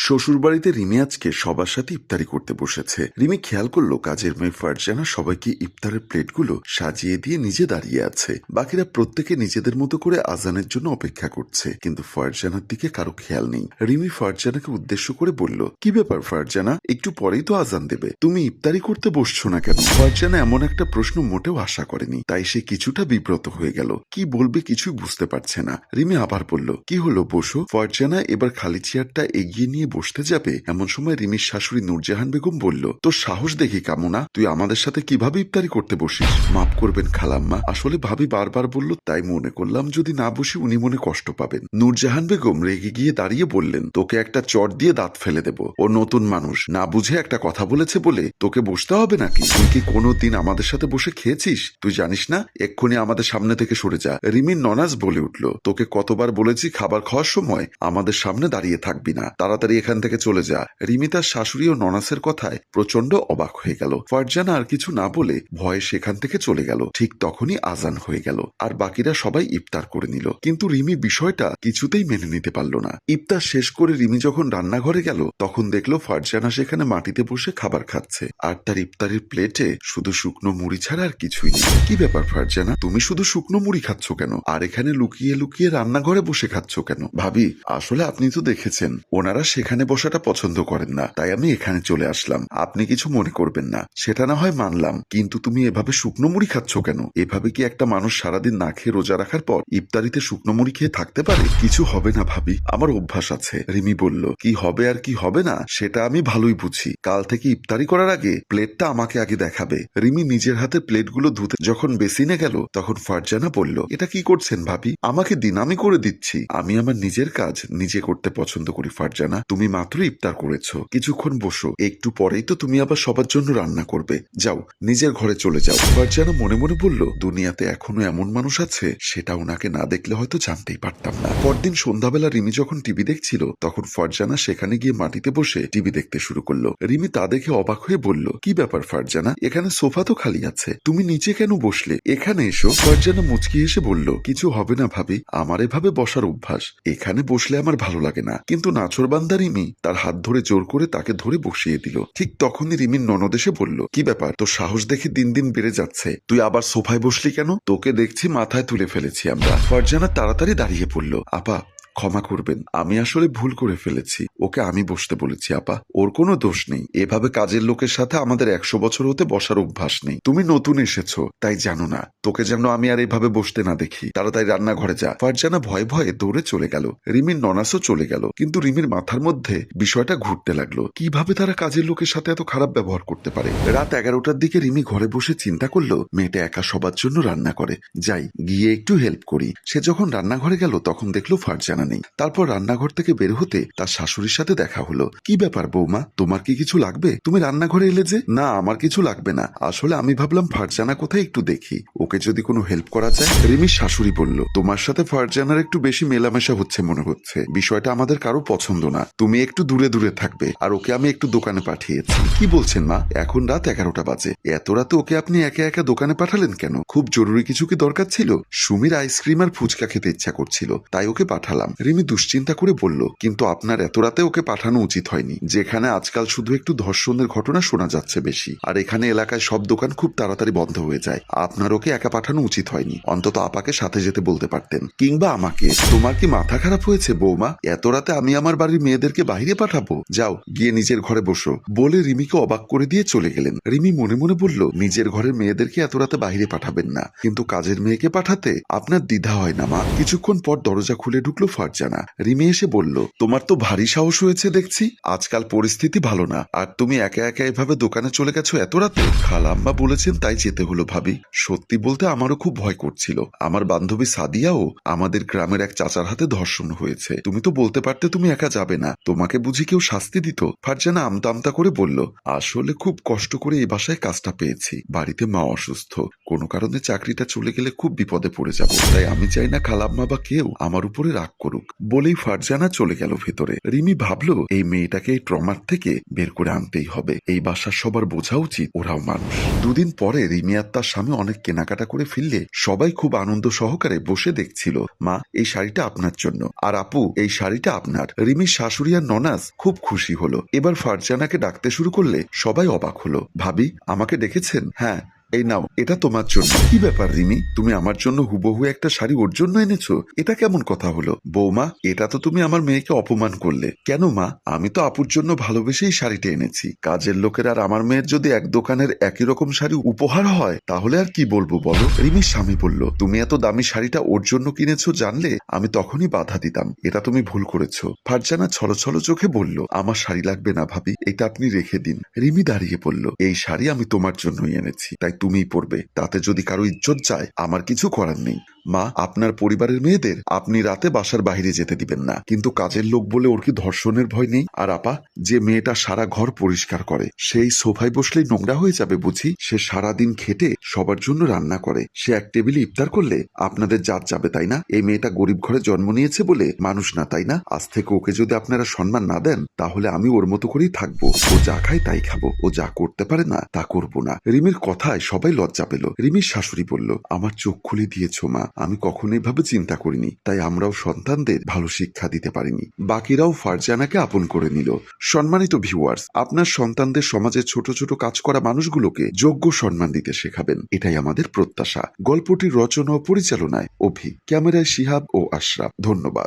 শ্বশুরবাড়িতে রিমি আজকে সবার সাথে ইফতারি করতে বসেছে। রিমি খেয়াল করল কাজের মেয়ে ফারজানা সবাইকে ইফতারের প্লেটগুলো সাজিয়ে দিয়ে নিজে দাঁড়িয়ে আছে। বাকিরা প্রত্যেকে নিজেদের মতো করে আজানের জন্য অপেক্ষা করছে। কিন্তু ফারজানার দিকে কারও খেয়াল নেই। রিমি ফারজানাকে উদ্দেশ্য করে বলল, কি ব্যাপার ফারজানা? একটু পরেই তো আজান দেবে। তুমি ইফতারি করতে বসছো না কেন? ফারজানা এমন একটা প্রশ্ন মোটেও আশা করেনি। তাই সে কিছুটা বিব্রত হয়ে গেল। কি বলবে কিছুই বুঝতে পারছে না। রিমি আবার বলল, কি হলো বসো? ফারজানা এবার খালি চেয়ারটা এগিয়ে নিয়ে বসতে যাবে? এমন সময় রিমির শাশুড়ি নূরজাহান বেগম বলল, তোর সাহস দেখি কামনা, তুই আমাদের সাথে কীভাবে ইফতারি করতে বসিস? মাফ করবেন খালাম্মা, আসলে ভাবি বারবার বলল, তাই মনে করলাম যদি না বসি উনি মনে কষ্ট পাবেন। নূরজাহান বেগম রেগে গিয়ে দাঁড়িয়ে বললেন, তোকে একটা চট দিয়ে দাঁত ফেলে দেব, ও নতুন মানুষ, না বুঝে একটা কথা বলেছে বলে তোকে বসতে হবে নাকি? তুই কি কোনো দিন আমাদের সাথে বসে খেয়েছিস? তুই জানিস না, এক্ষুনি আমাদের সামনে থেকে সরে যা। রিমির ননাজ বলে উঠল, তোকে কতবার বলেছি খাবার খাওয়ার সময় আমাদের সামনে দাঁড়িয়ে থাকবি না, তাড়াতাড়ি এখান থেকে চলে যা। রিমি তার শাশুড়ি ও ননাসের কথায় প্রচণ্ড অবাক হয়ে গেল। ফারজানা আর কিছু না বলে ভয়ে সেখান থেকে চলে গেল। ঠিক তখনই আজান হয়ে গেল আর বাকিরা সবাই ইফতার করে নিল। কিন্তু রিমি বিষয়টা কিছুতেই মেনে নিতে পারল না। ইফতার শেষ করে রিমি যখন রান্নাঘরে গেল, তখন দেখল ফারজানা সেখানে মাটিতে বসে খাবার খাচ্ছে। আর তার ইফতারের প্লেটে শুধু শুকনো মুড়ি ছাড়া আর কিছুই নেই। কি ব্যাপার ফারজানা? তুমি শুধু শুকনো মুড়ি খাচ্ছ কেন? আর এখানে লুকিয়ে লুকিয়ে রান্নাঘরে বসে খাচ্ছ কেন? ভাবি, আসলে আপনি তো দেখেছেন, ওনারা সেখানে বসাটা পছন্দ করেন না, তাই আমি এখানে চলে আসলাম। আপনি কিছু মনে করবেন না, সেটা না হয় মানলাম, কিন্তু তুমি এভাবে শুকনো মুড়ি খাচ্ছ কেন? এভাবে কি একটা মানুষ সারাদিন না খেয়ে রোজা রাখার পর ইফতারিতে শুকনো মুড়ি খেয়ে থাকতে পারে? কিছু হবে না ভাবি, আমার অভ্যাস আছে, রিমি বলল। কি হবে আর কি হবে না, সেটা আমি ভালোই বুঝি। কাল থেকে ইফতারি করার আগে প্লেটটা আমাকে আগে দেখাবে। রিমি নিজের হাতে প্লেটগুলো ধুতে যখন বেসিনে গেল, তখন ফারজানা বলল, এটা কি করছেন ভাবি? আমাকে দিন আমি করে দিচ্ছি। আমি আমার নিজের কাজ নিজে করতে পছন্দ করি ফারজানা। তুমি মাত্র ইফতার করেছ। কিছুক্ষণ বসো। একটু পরেই তো তুমি আবার সবার জন্য রান্না করবে। যাও, নিজের ঘরে চলে যাও। ফারজানা মনে মনে বলল, দুনিয়াতে এখনও এমন মানুষ আছে? সেটা ওনাকে না দেখলে হয়তো জানতেই পারতাম না। পরদিন সন্ধ্যাবেলা রিমি যখন টিভি দেখছিল, তখন ফারজানা সেখানে গিয়ে মাটিতে বসে টিভি দেখতে শুরু করল। রিমি তা দেখে অবাক হয়ে বলল, কি ব্যাপার ফারজানা? এখানে সোফা তো খালি আছে। তুমি নিচে কেন বসলে? এখানে এসো। ফারজানা মুচকি এসে বলল, কিছু হবে না ভাবি। আমার এভাবে বসার অভ্যাস। এখানে বসলে আমার ভালো লাগে না। কিন্তু নাচরবান্দা রিমি তার হাত ধরে জোর করে তাকে ধরে বসিয়ে দিল। ঠিক তখনই রিমির ননদ এসে বলল, কি ব্যাপার? তোর সাহস দেখে দিন দিন বেড়ে যাচ্ছে। তুই আবার সোফায় বসলি কেন? তোকে দেখছি মাথায় তুলে ফেলেছি আমরা। ফারজানা তাড়াতাড়ি দাঁড়িয়ে পড়ল, আপা ক্ষমা করবেন। আমি আসলে ভুল করে ফেলেছি। ওকে আমি বসতে বলেছি, আপা। ওর কোনো দোষ নেই। এভাবে কাজের লোকের সাথে আমাদের একশো বছর হতে বসার অভ্যাস নেই। তুমি নতুন এসেছ, তাই জানো না। তোকে যেন আমি আর এভাবে বসতে না দেখি। তাড়াতাড়ি রান্নাঘরে যা। ফারজানা ভয়ে ভয়ে দৌড়ে চলে গেল। রিমির ননাসও চলে গেল। কিন্তু রিমির মাথার মধ্যে বিষয়টা ঘুরতে লাগল। কীভাবে তারা কাজের লোকের সাথে এত খারাপ ব্যবহার করতে পারে? রাত এগারোটার দিকে রিমি ঘরে বসে চিন্তা করল, মেয়েটা একা সবার জন্য রান্না করে। যাই, গিয়ে একটু হেল্প করি। সে যখন রান্নাঘরে গেল, তখন দেখল ফারজানা নেই। তারপর রান্নাঘর থেকে বের হতে তার শাশুড়ির সাথে দেখা হলো। কি ব্যাপার বৌমা, তোমার কি কিছু লাগবে? তুমি রান্নাঘরে এলে যে? না, আমার কিছু লাগবে না। আসলে আমি ভাবলাম ফারজানা কোথায় একটু দেখি। ওকে যদি কোনো হেল্প করা যায়? রিমির শাশুড়ি বলল, তোমার সাথে ফারজানার একটু বেশি মেলামেশা হচ্ছে মনে হচ্ছে। বিষয়টা আমাদের কারও পছন্দ না। তুমি একটু দূরে দূরে থাকবে। আর ওকে আমি একটু দোকানে পাঠিয়েছি। কি বলছেন মা? এখন রাত এগারোটা বাজে। এত রাতে ওকে আপনি একা একা দোকানে পাঠালেন কেন? খুব জরুরি কিছু কি দরকার ছিল? সুমির আইসক্রিম আর ফুচকা খেতে ইচ্ছা করছিল, তাই ওকে পাঠালাম। রিমি দুশ্চিন্তা করে বলল, কিন্তু আপনার এত রাতে ওকে পাঠানো উচিত হয়নি। যেখানে আজকাল শুধু একটু ধর্ষণের ঘটনা শোনা যাচ্ছে বেশি। আর এখানে এলাকায় সব দোকান খুব তাড়াতাড়ি বন্ধ হয়ে যায়। আপনার ওকে একা পাঠানো উচিত হয়নি। অন্তত আপাকে সাথে যেতে বলতে পারতেন। কিংবা আমাকে। তোমার কি মাথা খারাপ হয়েছে, বৌমা? এত রাতে আমি আমার বাড়ির মেয়েদেরকে বাহিরে পাঠাবো? যাও, গিয়ে নিজের ঘরে বসো। বলে রিমিকে অবাক করে দিয়ে চলে গেলেন। রিমি মনে মনে বলল, নিজের ঘরের মেয়েদেরকে এত রাতে বাইরে পাঠাবেন না। কিন্তু কাজের মেয়েকে পাঠাতে আপনার দ্বিধা হয় না, মা। কিছুক্ষণ পর দরজা খুলে ঢুকলো ফারজানা রিমি এসে বলল, তোমার তো ভারী সাহস হয়েছে দেখছি। আজকাল পরিস্থিতি ভালো না। আর তুমি একা একা এভাবে দোকানে চলে গেছো এত রাতে? খালাম্মা বলেছেন, তাই যেতে হলো ভাবি। সত্যি বলতে আমারও খুব ভয় করছিল। আমার বান্ধবী সাদিয়াও আমাদের গ্রামের এক চাচার হাতে ধর্ষণ হয়েছে। তুমি তো বলতে পারতে তুমি একা যাবে না। তোমাকে বুঝি কেউ শাস্তি দিত? ফারজানা আমতা আমতা করে বলল, আসলে খুব কষ্ট করে এই বাসায় কাজটা পেয়েছি। বাড়িতে মা অসুস্থ। কোনো কারণে চাকরিটা চলে গেলে খুব বিপদে পড়ে যাব। তাই আমি চাই না খালাম্মা বা কেউ আমার উপরে রাগ করুক। করুক। বলেই ফারজানা চলে গেল ভেতরে। রিমি ভাবলো, এই মেয়েটাকে এই ট্রমার থেকে বের করে আনতেই হবে। এই বাসার সবার বোঝা উচিত, ওরাও মানুষ। দুদিন পরে রিমি আর তার স্বামী অনেক কেনাকাটা করে ফিরলে সবাই খুব আনন্দ সহকারে বসে দেখছিল, মা, এই শাড়িটা আপনার জন্য। আর আপু, এই শাড়িটা আপনার। রিমির শাশুড়ি আর ননাস খুব খুশি হলো। এবার ফারজানাকে ডাকতে শুরু করলে সবাই অবাক হলো। ভাবি, আমাকে ডেকেছেন? হ্যাঁ। এই নাও, এটা তোমার জন্য। কি ব্যাপার রিমি? তুমি আমার জন্য হুবহু একটা শাড়ি ওর জন্য এনেছো? এটা কেমন কথা হলো? বৌমা, এটা তো তুমি আমার মেয়েকে অপমান করলে। কেন মা? আমি তো আপুর জন্য ভালোবেসেই শাড়িটা এনেছি। কাজের লোকের আর আমার মেয়ের যদি এক দোকানের একই রকম শাড়ি উপহার হয়, তাহলে আর কি বলব বলো? রিমির স্বামী বলল, তুমি এত দামি শাড়িটা ওর জন্য কিনেছো জানলে আমি তখনই বাধা দিতাম। এটা তুমি ভুল করেছ। ফারজানা ছলো ছলো চোখে বলল, আমার শাড়ি লাগবে না ভাবি, এটা আপনি রেখে দিন। রিমি দাঁড়িয়ে বলল, এই শাড়ি আমি তোমার জন্যই এনেছি, তাই তুমিই পরবে তাতে যদি কারও ইজ্জত যায়, আমার কিছু করার নেই। মা, আপনার পরিবারের মেয়েদের আপনি রাতে বাসার বাইরে যেতে দিবেন না। কিন্তু কাজের লোক বলে ওর কি ধর্ষণের ভয় নেই? আর আপা, যে মেয়েটা সারা ঘর পরিষ্কার করে, সেই সোফায় বসলেই নোংরা হয়ে যাবে বুঝি? সে সারা দিন খেটে সবার জন্য রান্না করে। সে এক টেবিলে ইফতার করলে আপনাদের জাত যাবে, তাই না? এই মেয়েটা গরিব ঘরে জন্ম নিয়েছে বলে মানুষ না, তাই না? আজ থেকে ওকে যদি আপনারা সম্মান না দেন, তাহলে আমি ওর মতো করেই থাকব। ও যা খায় তাই খাব। ও যা করতে পারে না, তা করব না। রিমির কথায় সবাই লজ্জা পেল। রিমির শাশুড়ি বলল, আমার চোখ খুলে দিয়েছ মা। আমি কখনো এভাবে চিন্তা করিনি। তাই আমরাও সন্তানদের ভালো শিক্ষা দিতে পারিনি। বাকিরাও ফারজানাকে আপন করে নিল। সম্মানিত ভিউয়ার্স আপনার সন্তানদের সমাজের ছোট ছোট কাজ করা মানুষগুলোকে যোগ্য সম্মান দিতে শেখাবেন। এটাই আমাদের প্রত্যাশা। গল্পটির রচনা ও পরিচালনায় অভি, ক্যামেরায় শিহাব ও আশরাফ। ধন্যবাদ।